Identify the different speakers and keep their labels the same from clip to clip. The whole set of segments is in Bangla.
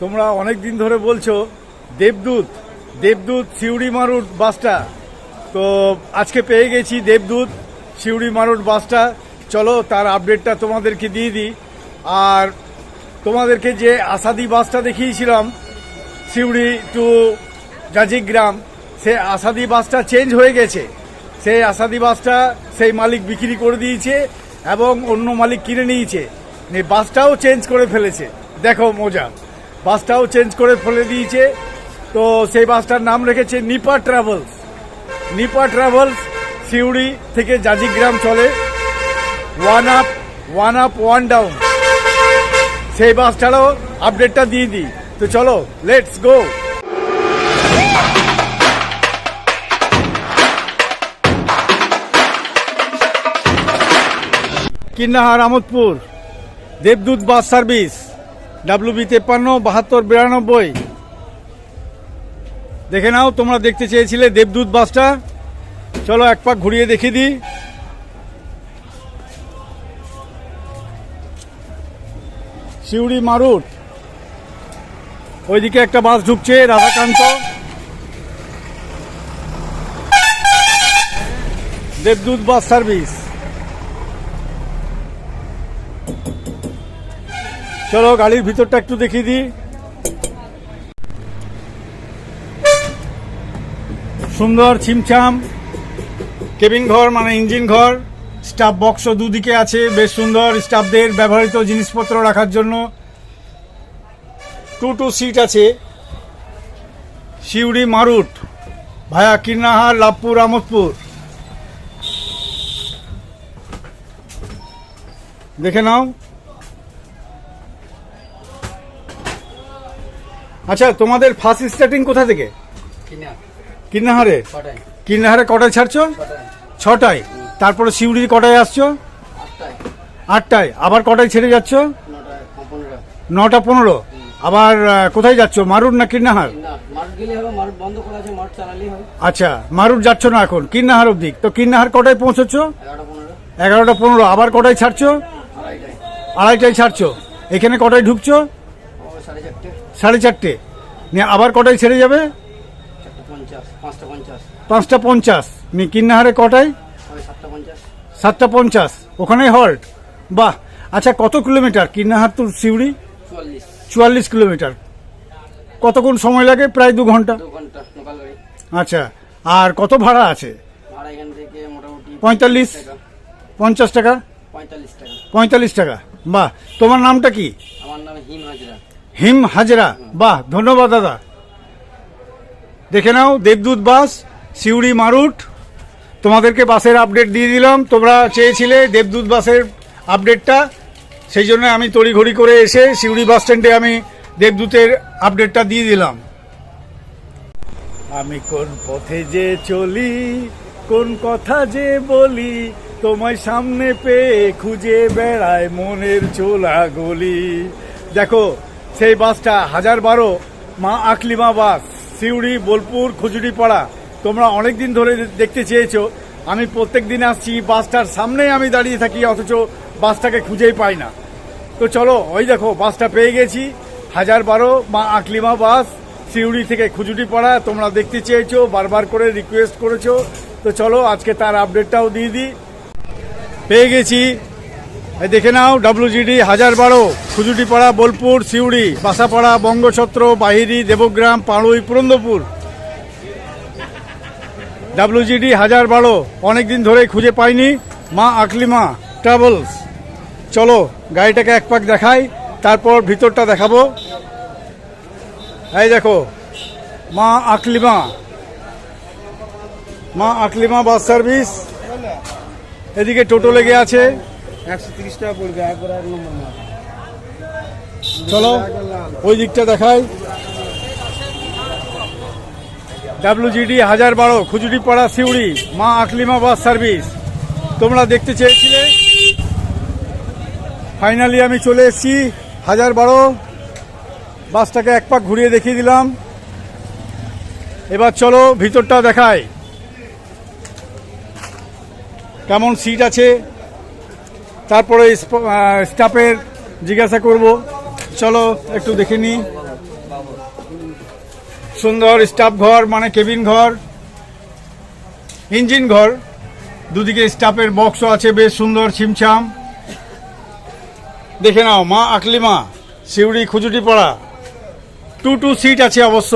Speaker 1: তোমরা অনেক দিন ধরে বলছো দেবদূত দেবদূত সিউড়ি মারুট বাসটা। তো আজকে পেয়ে গেছি দেবদূত সিউড়ি মারুট বাসটা। চলো তার আপডেটটা তোমাদেরকে দিয়ে দিই। আর তোমাদেরকে যে আসাদি বাসটা দেখিয়েছিলাম, সিউড়ি টু জাজিগ্রাম সে আসাদি বাসটা চেঞ্জ হয়ে গেছে। সেই আসাদি বাসটা সেই মালিক বিক্রি করে দিয়েছে এবং অন্য মালিক কিনে নিয়েছে। বাসটাও চেঞ্জ করে ফেলেছে। দেখো মজা। বাসটাও চেঞ্জ করে ফেলে দিয়েছে। তো সেই বাসটার নাম রেখেছে নিপা ট্রাভেলস। নিপা ট্রাভেলস, সিউড়ি থেকে জাজিগ্রাম চলে। One up one up, one down. সেই বাসটারও আপডেটটা দিয়ে দিই। তো চলো, let's go. Kinnahar, Amodpur. Debdut bus service. W B তেপ্পান্ন, বাহাত্তর, বিরানব্বই। দেখে নাও, তোমরা দেখতে চেয়েছিলে দেবদূত বাসটা। চলো এক পাক ঘুরিয়ে দেখিয়ে দিই। শিউড়ি মারুট। ওইদিকে একটা বাস ঢুকছে, রাধাকান্ত। দেবদূত বাস সার্ভিস। চলো গাড়ির ভিতরটা একটু দেখিয়ে দিই। সুন্দর ছিমছাম, কেবিন ঘর মানে ইঞ্জিন ঘর, স্টাফ বক্সও দুদিকে আছে, বেশ সুন্দর স্টাফদের ব্যবহৃত জিনিসপত্র রাখার জন্য। টু টু সিট আছে। শিউড়ি মারুট, ভায়া কিন্নাহার লাভপুর, আমোদপুর। দেখে নাও। আচ্ছা তোমাদের ফার্স্ট স্টার্টিং কোথা থেকে?
Speaker 2: কিনা
Speaker 1: কিন্নাহারে?
Speaker 2: কটায়
Speaker 1: কিন্নাহারে কটায় ছাড়ছো? ছটায়। তারপরে শিউড়ির কটায় আসছো?
Speaker 2: আটটায়।
Speaker 1: আবার কটায় ছেড়ে যাচ্ছ? নটা পনেরো। আবার কোথায় যাচ্ছ? মারুর না কিন্নাহার?
Speaker 2: হবে
Speaker 1: আচ্ছা মারুট যাচ্ছ না এখন। কিন্নাহার অব্দি তো কিন্নাহার কটায় পৌঁছচ্ছ?
Speaker 2: এগারোটা পনেরো।
Speaker 1: আবার কটায় ছাড়ছো?
Speaker 2: আড়াইটায়।
Speaker 1: ছাড়ছো। এখানে কটায় ঢুকছো?
Speaker 2: সাড়ে চারটে।
Speaker 1: নিয়ে আবার কটায় ছেড়ে যাবে?
Speaker 2: পাঁচটা পঞ্চাশ।
Speaker 1: নিয়ে কিন্নাহারে কটায়?
Speaker 2: সাতটা পঞ্চাশ।
Speaker 1: ওখানেই হল্ট। বাহ! আচ্ছা কত কিলোমিটার? কিন্নাহার তো সিউড়ি?
Speaker 2: চুয়াল্লিশ
Speaker 1: কিলোমিটার। কতক্ষণ সময় লাগে? প্রায় দু
Speaker 2: ঘণ্টা।
Speaker 1: আচ্ছা আর কত ভাড়া আছে? পঁয়তাল্লিশ? পঞ্চাশ টাকা?
Speaker 2: পঁয়তাল্লিশ টাকা।
Speaker 1: বাহ! তোমার নামটা কি?
Speaker 2: আমার নাম হিম হাজরা
Speaker 1: হিম হাজরা। বাহ, ধন্যবাদ দাদা। দেখে নাও, দেবদূত বাস, সিউড়ি মারুট। তোমাদেরকে বাসের আপডেট দিয়ে দিলাম। তোমরা চেয়েছিলে দেবদূত বাসের আপডেটটা সেই জন্য আমি তড়িঘড়ি করে এসে সিউড়ি বাস স্ট্যান্ডে আমি দেবদূতের আপডেটটা দিয়ে দিলাম। আমি কোন পথে যে চলি, কোন কথা যে বলি, তোমায় সামনে পেয়ে খুঁজে বেড়ায় মনের চোলা গলি। দেখো সেই বাসটা হাজার বারো, মা আকলিমা বাস, সিউড়ি, বোলপুর, খুজুরিপাড়া। তোমরা অনেক দিন ধরে দেখতে চেয়েছো। আমি প্রত্যেক দিন আসছি বাসটার সামনেই আমি দাঁড়িয়ে থাকি, অথচ বাসটাকে খুঁজেই পাই না। তো চলো, ওই দেখো, বাসটা পেয়ে গেছি। হাজার বারো, মা আকলিমা বাস, সিউড়ি থেকে খুজুটি পড়া তোমরা দেখতে চেয়েছো, বারবার করে রিকোয়েস্ট করেছ। তো চলো, আজকে তার আপডেটটাও দিয়ে দিই। পেয়ে গেছি। দেখে নাও ডাব্লিউজিডি হাজার বারো খুজুটিপাড়া বোলপুর, সিউড়ি, বাসাপাড়া, বঙ্গছত্র, বাহিরি, দেবগ্রাম, পাড়ুই, পুরন্দপুর। ডাব্লিউজিডি হাজার বারো অনেকদিন ধরে খুঁজে পাইনি। মা আকলিমা ট্রাভেলস। চলো, গাড়িটাকে এক পাক দেখাই, তারপর ভিতরটা দেখাবো। এই দেখো, মা আকলিমা। মা আকলিমা বাস সার্ভিস। এদিকে টোটো লেগে আছে। চলো, ওই দিকটা দেখাই। ডাব্লিউজিডি হাজার বারো খুজুরিপাড়া সিউড়ি, মা আকলিমা বাস সার্ভিস। তোমরা দেখতে চেয়েছিলে? ফাইনালি আমি চলে এসেছি, হাজার বারো। বাসটাকে এক পাক ঘুরিয়ে দেখিয়ে দিলাম। এবার চলো, ভিতরটা দেখাই। কেমন সিট আছে? তারপরে স্টাফের জিজ্ঞাসা করব। চলো, একটু দেখে নিই। সুন্দর স্টাফ ঘর মানে কেবিন ঘর ইঞ্জিন ঘর। দুদিকে স্টাফের বক্সও আছে, বেশ সুন্দর, ছিমছাম। দেখে নাও, মা আকলিমা, সিউড়ি খুজুটি পাড়া টু টু সিট আছে অবশ্য।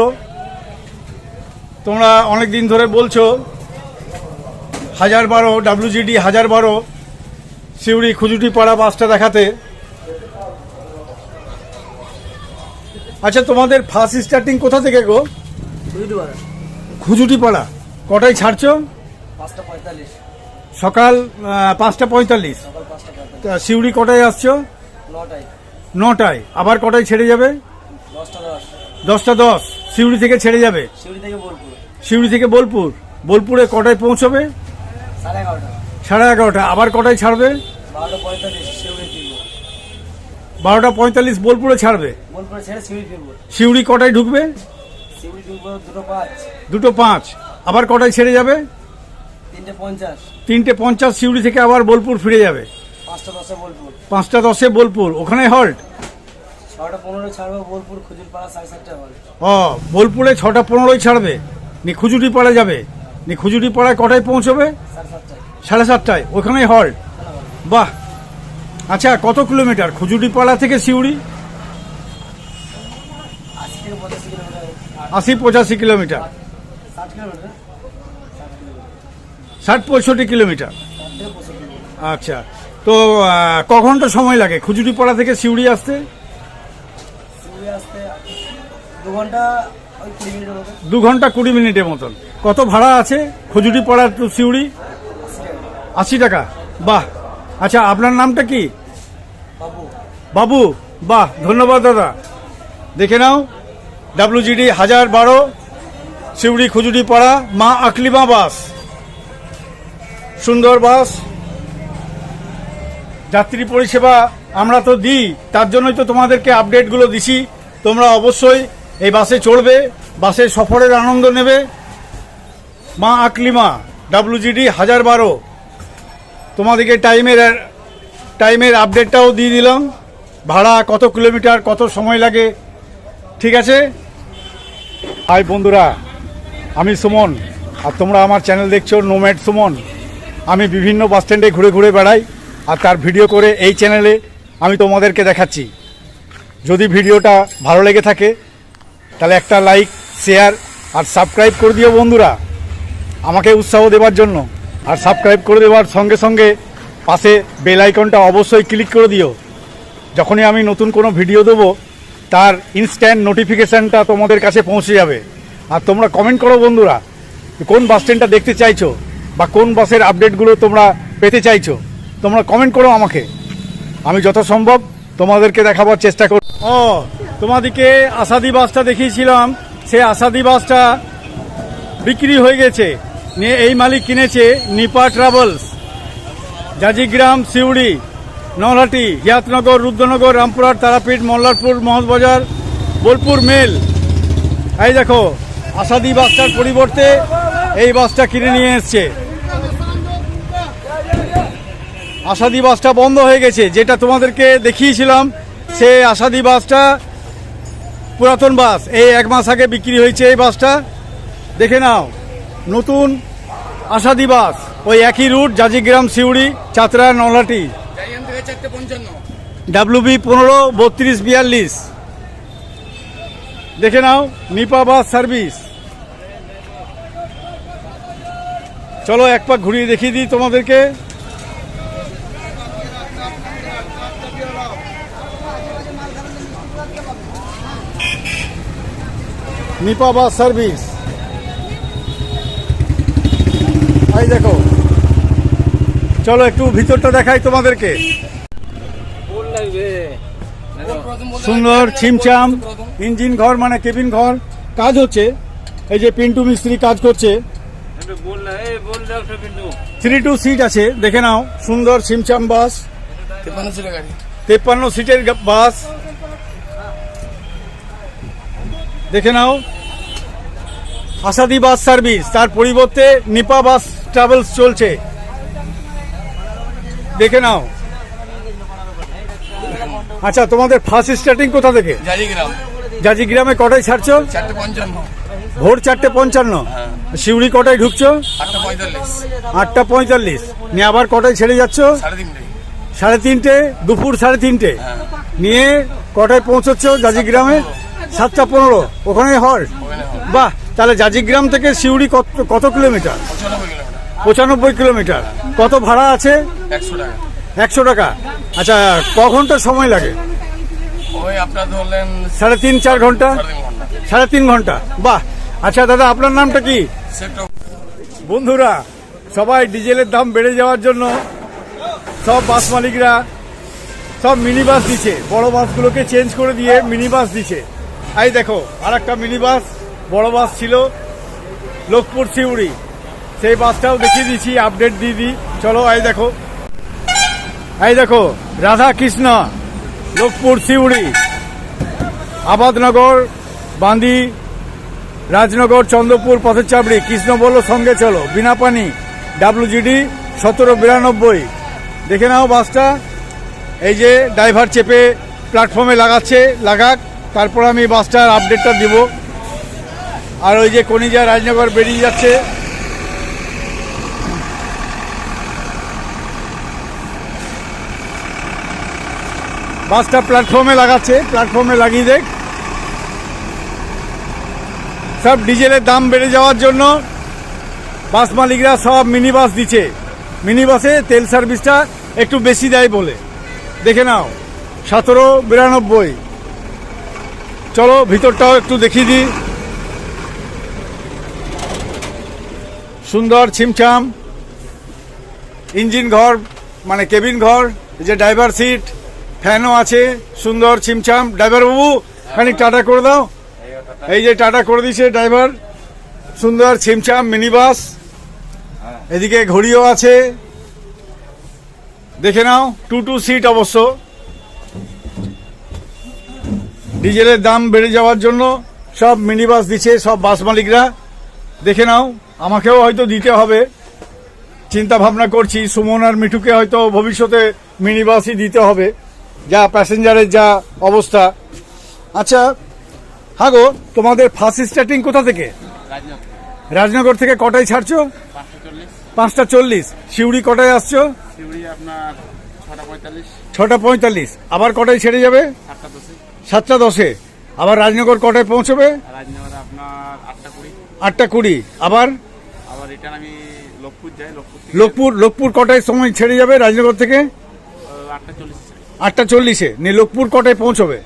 Speaker 1: তোমরা অনেক দিন ধরে বলছো, হাজার বারো ডাব্লিউজিডি হাজার বারো। সিউড়ি খুজুটি পাড়া বাসটা দেখাতে। আচ্ছা তোমাদের ফার্স্ট স্টার্টিং কোথা থেকে গো?
Speaker 2: বুঝতে পারো
Speaker 1: খুজুটি পাড়া কটায় ছাড়ছো সকাল পাঁচটা পঁয়তাল্লিশ। সিউড়ি কটায় আসছো?
Speaker 2: নটায়।
Speaker 1: আবার কটায় ছেড়ে যাবে?
Speaker 2: দশটা দশ।
Speaker 1: সিউড়ি থেকে ছেড়ে যাবে? সিউড়ি থেকে বোলপুর। বোলপুরে কটায় পৌঁছবে?
Speaker 2: সাড়ে এগারোটা।
Speaker 1: সাড়ে এগারোটা। আবার কটায় ছাড়বে?
Speaker 2: বারোটা পঁয়তাল্লিশ,
Speaker 1: বোলপুরে ছাড়বে? সিউড়ি কটায় ঢুকবে?
Speaker 2: দুটো পাঁচ।
Speaker 1: আবার কটায় ছেড়ে যাবে?
Speaker 2: তিনটে পঞ্চাশ,
Speaker 1: সিউড়ি থেকে আবার বোলপুর ফিরে যাবে।
Speaker 2: পাঁচটা দশে বোলপুর।
Speaker 1: ওখানে হল্ট ও, বোলপুরে ছটা পনেরোই ছাড়বে। নি খুজুটি পাড়া যাবে। নি খুজুটি পাড়ায় কটায় পৌঁছবে?
Speaker 2: সাড়ে সাতটায়,
Speaker 1: ওখানেই হল্ট বাহ! আচ্ছা কত কিলোমিটার? খুজুটি পাড়া থেকে সিউড়ি?
Speaker 2: আশি পঁচাশি কিলোমিটার। ষাট
Speaker 1: পঁয়ষট্টি কিলোমিটার। আচ্ছা তো ক ঘণ্টা সময় লাগে খুজুটি পাড়া থেকে সিউড়ি আসতে?
Speaker 2: দু ঘণ্টা কুড়ি মিনিটের
Speaker 1: মতন। কত ভাড়া আছে খুজুটি পাড়া টু সিউড়ি?
Speaker 2: আশি টাকা।
Speaker 1: বাহ। আচ্ছা আপনার নামটা কি?
Speaker 2: বাবু।
Speaker 1: বাহ ধন্যবাদ দাদা। দেখে নাও। ডাব্লিউজিডি হাজার বারো শিউড়ি খুজুরি পাড়া মা আকলিমা বাস। সুন্দর বাস। যাত্রী পরিষেবা আমরা তো দিই তার জন্যই তো তোমাদেরকে আপডেটগুলো দিছি। তোমরা অবশ্যই এই বাসে চড়বে বাসে সফরের আনন্দ নেবে। মা আকলিমা ডাব্লিউজিডি হাজার বারো। তোমাদেরকে টাইমের টাইমের আপডেটটাও দিয়ে দিলাম। ভাড়া কত কিলোমিটার, কত সময় লাগে, ঠিক আছে? হাই বন্ধুরা, আমি সুমন, আর তোমরা আমার চ্যানেল দেখছ নোম্যাড সুমন। আমি বিভিন্ন বাস স্ট্যান্ডে ঘুরে ঘুরে বেড়াই, আর তার ভিডিও করে এই চ্যানেলে আমি তোমাদেরকে দেখাচ্ছি। যদি ভিডিওটা ভালো লেগে থাকে, তাহলে একটা লাইক, শেয়ার, আর সাবস্ক্রাইব করে দিও বন্ধুরা। আমাকে উৎসাহ দেওয়ার জন্য। আর সাবস্ক্রাইব করে দেওয়ার সঙ্গে সঙ্গে পাশে বেল আইকনটা অবশ্যই ক্লিক করে দিও। যখনই আমি নতুন কোনো ভিডিও দেবো, তার ইনস্ট্যান্ট নোটিফিকেশানটা তোমাদের কাছে পৌঁছে যাবে। আর তোমরা কমেন্ট করো বন্ধুরা কোন বাস স্ট্যান্ডটা দেখতে চাইছো বা কোন বাসের আপডেটগুলো তোমরা পেতে চাইছো, তোমরা কমেন্ট করো আমাকে। আমি যত সম্ভব তোমাদেরকে দেখাবার চেষ্টা করব ও, তোমাদেরকে আসাদি বাসটা দেখিয়েছিলাম। সে আসাদি বাসটা বিক্রি হয়ে গেছে। নিয়ে এই মালিক কিনেছে নিপা ট্রাভেলস, জাজিগ্রাম, সিউড়ি, নলহাটি, হিয়াতনগর, রুদ্রনগর, রামপুরহাট, তারাপীঠ, মল্লারপুর মহলবাজার বোলপুর, মেল। এই দেখো, আসাদি বাসটার পরিবর্তে এই বাসটা কিনে নিয়ে এসছে। আসাদি বাসটা বন্ধ হয়ে গেছে। যেটা তোমাদেরকে দেখিয়েছিলাম, সে আসাদি বাসটা পুরাতন বাস। এই এক মাস আগে বিক্রি হয়েছে এই বাসটা দেখে নাও। নতুন আসাদি বাস ওই একই route, Jajigram, Suri, Chatra, Nalhati. W B পনেরো, বত্রিশ, বিয়াল্লিশ। দেখে নাও, নিপা বাস সার্ভিস। চলো এক পাক ঘুরিয়ে দেখিয়ে দিই তোমাদেরকে। Nipa bus service. এই দেখো। চলো, একটু ভিতরটা দেখাই তোমাদেরকে। সুন্দর ছিমছাম, ইঞ্জিন ঘর মানে কেবিন ঘর। কাজ হচ্ছে। এই যে পিন্টু মিস্ত্রি কাজ করছে। থ্রি টু সিট আছে, দেখে নাও। সুন্দর ছিমছাম বাস। তেপ্পান্ন সিটের বাস। দেখে নাও। আসাদি বাস সার্ভিস। তার পরিবর্তে নিপা বাস ট্রাভেলস চলছে। দেখে নাও। আচ্ছা তোমাদের ফার্স্ট স্টার্টিং কোথা থেকে?
Speaker 2: জাজিগ্রামে।
Speaker 1: কটায় ছাড়ছো? ভোর চারটে পঞ্চান্ন।
Speaker 3: হ্যাঁ।
Speaker 1: শিউড়ি কটায় ঢুকছো?
Speaker 3: আটটা পঁয়তাল্লিশ।
Speaker 1: নিয়ে আবার কটায় ছেড়ে যাচ্ছ?
Speaker 3: সাড়ে তিনটে।
Speaker 1: দুপুর সাড়ে তিনটে।
Speaker 3: হ্যাঁ।
Speaker 1: নিয়ে কটায় পৌঁছচ্ছ জাজিগ্রামে? সাতটা পনেরো। ওখানে হল। বাহ তাহলে জাজিগ্রাম থেকে শিউড়ি কত কত কিলোমিটার?
Speaker 3: পঁচানব্বই কিলোমিটার।
Speaker 1: কত ভাড়া আছে?
Speaker 3: একশো টাকা।
Speaker 1: একশো টাকা। আচ্ছা ক ঘণ্টা সময় লাগে?
Speaker 3: ওই আপনার ধরলেন
Speaker 1: সাড়ে তিন চার ঘণ্টা?
Speaker 3: সাড়ে তিন
Speaker 1: ঘণ্টা। বাহ! আচ্ছা দাদা আপনার নামটা কি? বন্ধুরা সবাই ডিজেলের দাম বেড়ে যাওয়ার জন্য সব বাস মালিকরা সব মিনি বাস দিচ্ছে। বড় বাসগুলোকে চেঞ্জ করে দিয়ে মিনি বাস দিচ্ছে। এই দেখো আর একটা মিনি বাস বড় বাস ছিল লোকপুর সিউড়ি। সেই বাসটাও দেখিয়ে দিচ্ছি আপডেট দিয়ে দিই। চলো, এই দেখো। এই দেখো রাধা কৃষ্ণ লোকপুর সিউড়ি আবাদনগর, বান্দি, রাজনগর, চন্দ্রপুর, পথের চাবড়ি কৃষ্ণ বলল, সঙ্গে চলো। বিনা পানি ডাব্লিউজিডি সতেরো বিরানব্বই। দেখে নাও বাসটা। এই যে ড্রাইভার চেপে প্ল্যাটফর্মে লাগাচ্ছে, লাগাক। তারপর আমি বাসটার আপডেটটা দিব। আর ওই যে কনিজা রাজনগর বেরিয়ে যাচ্ছে। বাসটা প্ল্যাটফর্মে লাগাচ্ছে প্ল্যাটফর্মে লাগিয়ে দেখ। সব ডিজেলের দাম বেড়ে যাওয়ার জন্য বাস মালিকরা সব মিনি বাস দিচ্ছে। মিনি বাসে তেল সার্ভিসটা একটু বেশি দেয় বলে। দেখে নাও, সতেরো বিরানব্বই। চলো, ভিতরটাও একটু দেখিয়ে দিই। সুন্দর ছিমছাম। ইঞ্জিন ঘর মানে কেবিন ঘর যে ড্রাইভার সিট ফ্যানও আছে, সুন্দর ছিমছাম। ড্রাইভার বাবু, খানিক টাটা করে দাও। এই যে টাটা করে দিয়েছে ড্রাইভার সুন্দর ছিমছাম মিনি বাস এদিকে ঘড়িও আছে। দেখে নাও টু টু সিট অবশ্য। ডিজেলের দাম বেড়ে যাওয়ার জন্য সব মিনি বাস দিচ্ছে, সব বাস মালিকরা। দেখে নাও, আমাকেও হয়তো দিতে হবে। চিন্তা ভাবনা করছি, সুমন আর মিঠুকে হয়তো ভবিষ্যতে মিনি বাসই দিতে হবে। যা প্যাসেঞ্জারের যা অবস্থা। আচ্ছা হ্যাঁ গো তোমাদের ফার্স্ট স্টার্টিং কোথা থেকে?
Speaker 3: রাজনগর।
Speaker 1: থেকে কটায় ছাড়ছো? পাঁচটা চল্লিশ। শিউড়ি কটায় আসছো?
Speaker 3: ছটা পঁয়তাল্লিশ।
Speaker 1: আবার কটায় ছেড়ে যাবে?
Speaker 3: সাতটা দশে।
Speaker 1: আবার রাজনগর কটায় পৌঁছবে?
Speaker 3: আটটা কুড়ি।
Speaker 1: আবার?
Speaker 3: লোকপুর লোকপুর
Speaker 1: কটায় সময় ছেড়ে যাবে রাজনগর থেকে?
Speaker 3: আটটা চল্লিশে।
Speaker 1: নিয়ে লোকপুর কটায় পৌঁছবে?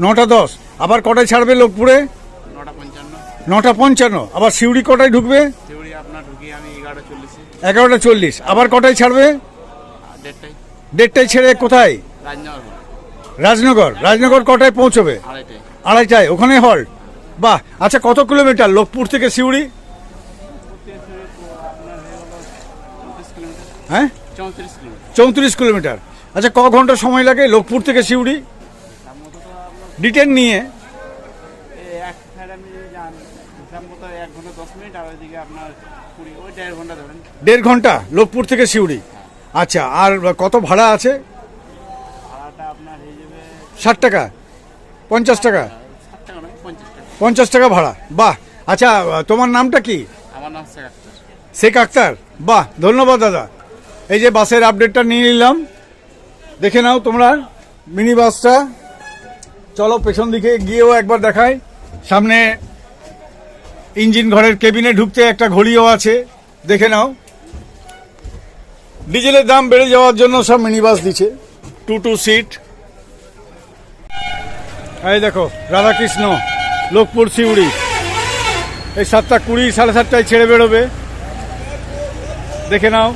Speaker 3: নটা দশ।
Speaker 1: আবার কটায় ছাড়বে লোকপুরে?
Speaker 3: নটা পঞ্চান্ন।
Speaker 1: আবার শিউড়ি কটায় ঢুকবে?
Speaker 3: এগারোটা চল্লিশ।
Speaker 1: আবার কটায় ছাড়বে?
Speaker 3: দেড়টায়।
Speaker 1: ছেড়ে কোথায়?
Speaker 3: রাজনগর।
Speaker 1: রাজনগর। কটায় পৌঁছবে?
Speaker 3: আড়াইটায়।
Speaker 1: ওখানে হল। বাহ! আচ্ছা কত কিলোমিটার? লোকপুর থেকে শিউড়ি
Speaker 3: আপনার চৌত্রিশ কিলোমিটার।
Speaker 1: হ্যাঁ?
Speaker 3: চৌত্রিশ কিলোমিটার।
Speaker 1: আচ্ছা ক ঘণ্টা সময় লাগে? লোকপুর থেকে শিউড়ি ডিটেন নিয়ে।
Speaker 3: দেড়
Speaker 1: ঘণ্টা লোকপুর থেকে শিউড়ি আচ্ছা আর কত ভাড়া আছে? ষাট টাকা? পঞ্চাশ টাকা?
Speaker 3: পঞ্চাশ টাকা
Speaker 1: পঞ্চাশ টাকা ভাড়া। বাহ! আচ্ছা তোমার নামটা কি?
Speaker 3: আমার নাম শেখ আক্তার
Speaker 1: শেখ আক্তার বাহ! ধন্যবাদ দাদা। এই যে বাসের আপডেটটা নিয়ে নিলাম। দেখে নাও তোমরা মিনি বাসটা চলো পেছন দিকে গিয়েও একবার দেখাই। সামনে ইঞ্জিন ঘরের কেবিনে ঢুকতে একটা ঘড়িও আছে। দেখে নাও। ডিজেলের দাম বেড়ে যাওয়ার জন্য সব মিনি বাস দিচ্ছে। টু টু সিট এই দেখো, রাধাকৃষ্ণ, লোকপুর সিউড়ি। এই সাতটা কুড়ি, সাড়ে সাতটায় ছেড়ে বেরোবে। দেখে নাও।